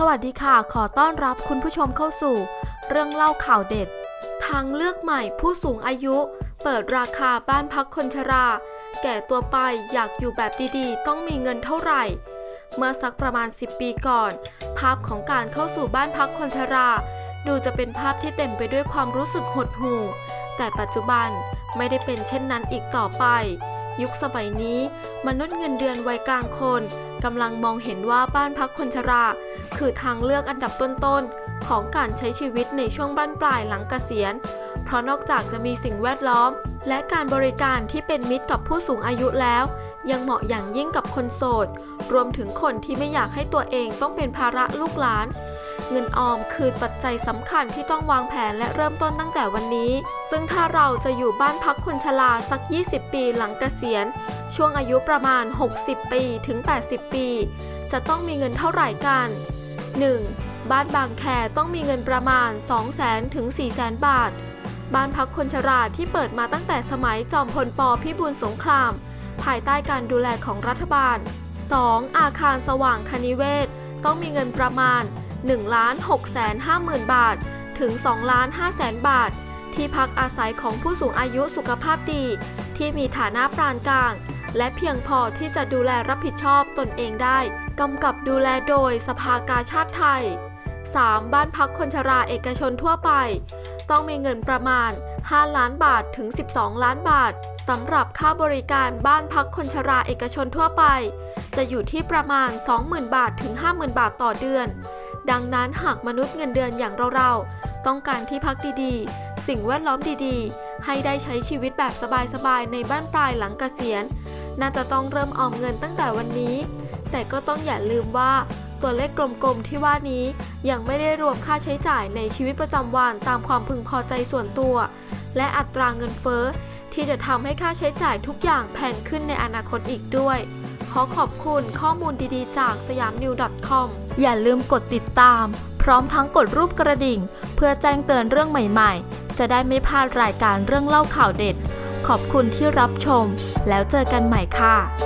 สวัสดีค่ะ ขอต้อนรับคุณผู้ชมเข้าสู่ เรื่องเล่าข่าวเด็ด ทางเลือกใหม่ผู้สูงอายุ เปิดราคาบ้านพักคนชรา แก่ตัวไปอยากอยู่แบบดีๆ ต้องมีเงินเท่าไหร่ เมื่อสักประมาณ 10 ปีก่อน ภาพของการเข้าสู่บ้านพักคนชรา ดูจะเป็นภาพที่เต็มไปด้วยความรู้สึกหดหู่ แต่ปัจจุบันไม่ได้เป็นเช่นนั้นอีกต่อไป ยุคสมัยนี้มนุษย์เงินเดือนวัยกลางคนกำลังมองเห็นว่าบ้านพักคนชรา คือทางเลือกอันดับต้นๆ ของการใช้ชีวิตในช่วงบ้านปลายหลังเกษียณ เพราะนอกจากจะมีสิ่งแวดล้อม และการบริการที่เป็นมิตรกับผู้สูงอายุแล้ว ยังเหมาะอย่างยิ่งกับคนโสด รวมถึงคนที่ไม่อยากให้ตัวเองต้องเป็นภาระลูกหลาน เงินออมคือปัจจัยสำคัญที่ต้องวางแผนและเริ่มต้นตั้งแต่วันนี้ ซึ่งถ้าเราจะอยู่บ้านพักคนชราสัก 20 ปีหลังเกษียณ ช่วงอายุประมาณ 60 ปีถึง 80 ปี จะต้องมีเงินเท่าไหร่กัน 1. บ้านบางแคต้องมีเงินประมาณ 200,000ถึง400,000 บาท บ้านพักคนชราที่เปิดมาตั้งแต่สมัยจอมพลปพิบูลสงคราม ภายใต้การดูแลของรัฐบาล 2. อาคารสว่างคณิเวศ ต้องมีเงินประมาณ 1 6 5 0 0 0 0 บาท ถึง2 5 0 0 0 0บาท ที่พักอาศัยของผู้สูงอายุสุขภาพดี ที่มีฐานะปานกลาง และเพียงพอที่จะดูแลรับผิดชอบตนเองได้กำกับดูแลโดยสภากาชาติไทย 3. บ้านพักคนชราเอกชนทั่วไป ต้องมีเงินประมาณ 5 ล้านบาทถึง 12 ล้านบาทสำหรับค่าบริการบ้านพักคนชราเอกชนทั่วไป จะอยู่ที่ประมาณ 20,000 บาทถึง 50,000 บาทต่อเดือน ดังนั้นหากมนุษย์เงินเดือนอย่างเราๆ ต้องการที่พักดีๆ สิ่งแวดล้อมดีๆ ให้ได้ใช้ชีวิตแบบสบายๆ ในบ้านปลายหลังเกษียณ น่าจะต้องเริ่มออมเงินตั้งแต่วันนี้ แต่ก็ต้องอย่าลืมว่าตัวเลขกลมๆที่ว่านี้ยังไม่ได้รวมค่าใช้จ่ายในชีวิตประจำวันตามความพึงพอใจส่วนตัว และอัตราเงินเฟ้อที่จะทำให้ค่าใช้จ่ายทุกอย่างแพงขึ้นในอนาคตอีกด้วย อขอบคุณข้อมูลดีๆ จากสยามนิว .com อย่าลืมกดติดตาม พร้อมทั้งกดรูปกระดิ่ง เพื่อแจ้งเตือนเรื่องใหม่ๆ จะได้ไม่พลาดรายการเรื่องเล่าข่าวเด็ด ขอบคุณที่รับชม แล้วเจอกันใหม่ค่ะ